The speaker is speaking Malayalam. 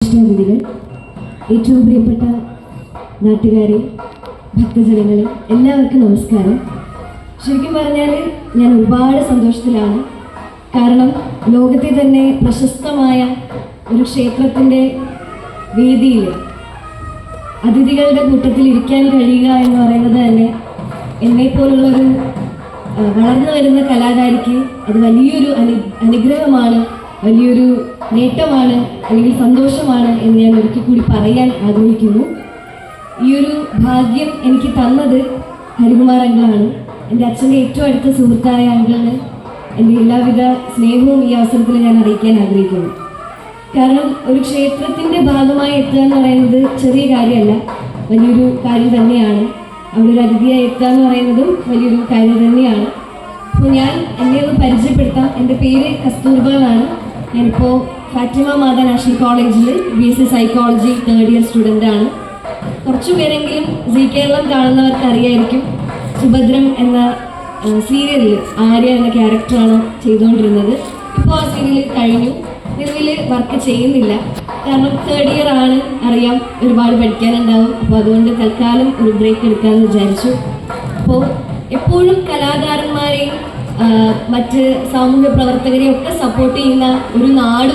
ഇഷ്ടാതിഥികൾ ഏറ്റവും പ്രിയപ്പെട്ട നാട്ടുകാരെ ഭക്തജനങ്ങളെ എല്ലാവർക്കും നമസ്കാരം. ശരിക്കും പറഞ്ഞാൽ ഞാൻ ഒരുപാട് സന്തോഷത്തിലാണ്. കാരണം ലോകത്തെ തന്നെ പ്രശസ്തമായ ഒരു ക്ഷേത്രത്തിന്റെ വേദിയിൽ അതിഥികളുടെ കൂട്ടത്തിൽ ഇരിക്കാൻ കഴിയുക എന്ന് പറയുന്നത് തന്നെ എന്നെപ്പോലുള്ളൊരു വളർന്നു വരുന്ന കലാകാരിക്ക് അത് വലിയൊരു അനു അനുഗ്രഹമാണ് വലിയൊരു നേട്ടമാണ് അല്ലെങ്കിൽ സന്തോഷമാണ് എന്ന് ഞാൻ ഒരിക്കൽ കൂടി പറയാൻ ആഗ്രഹിക്കുന്നു. ഈ ഒരു ഭാഗ്യം എനിക്ക് തന്നത് ഹരികുമാർ അങ്കിളാണ്. എന്റെ അച്ഛന്റെ ഏറ്റവും അടുത്ത സുഹൃത്തായ അങ്കിളിന് എന്റെ എല്ലാവിധ സ്നേഹവും ഈ അവസരത്തിൽ ഞാൻ അറിയിക്കാൻ ആഗ്രഹിക്കുന്നു. കാരണം ഒരു ക്ഷേത്രത്തിന്റെ ഭാഗമായി എത്തുക എന്ന് പറയുന്നത് ചെറിയ കാര്യമല്ല വലിയൊരു കാര്യം തന്നെയാണ്. അവിടെ ഒരു അതിഥിയായി എത്തുക എന്ന് പറയുന്നതും വലിയൊരു കാര്യം തന്നെയാണ്. അപ്പോൾ ഞാൻ എന്നെ ഒന്ന് പരിചയപ്പെടുത്താം. എന്റെ പേര് കസ്തൂർബ ഞാനിപ്പോൾ ഫാറ്റിമ മാതാ നാഷണൽ കോളേജിൽ B S C psychology third year ആണ്. കുറച്ചു പേരെങ്കിലും സി കേരളം കാണുന്നവർക്ക് അറിയായിരിക്കും സുഭദ്രം എന്ന സീരിയലിൽ ആര്യ എന്ന ക്യാരക്ടറാണ് ചെയ്തുകൊണ്ടിരുന്നത്. ഇപ്പോൾ ആ സീരിയൽ കഴിഞ്ഞു. നിലവിൽ വർക്ക് ചെയ്യുന്നില്ല. കാരണം തേർഡ് ഇയർ ആണ് അറിയാം ഒരുപാട് പഠിക്കാനുണ്ടാവും. അപ്പോൾ അതുകൊണ്ട് തൽക്കാലം ഒരു ബ്രേക്ക് എടുക്കാമെന്ന് വിചാരിച്ചു. അപ്പോൾ എപ്പോഴും കലാകാരന്മാരെയും ആ, മറ്റ് സാമൂഹ്യ പ്രവർത്തകരെയൊക്കെ സപ്പോർട്ട് ചെയ്യുന്ന ഒരു നാട്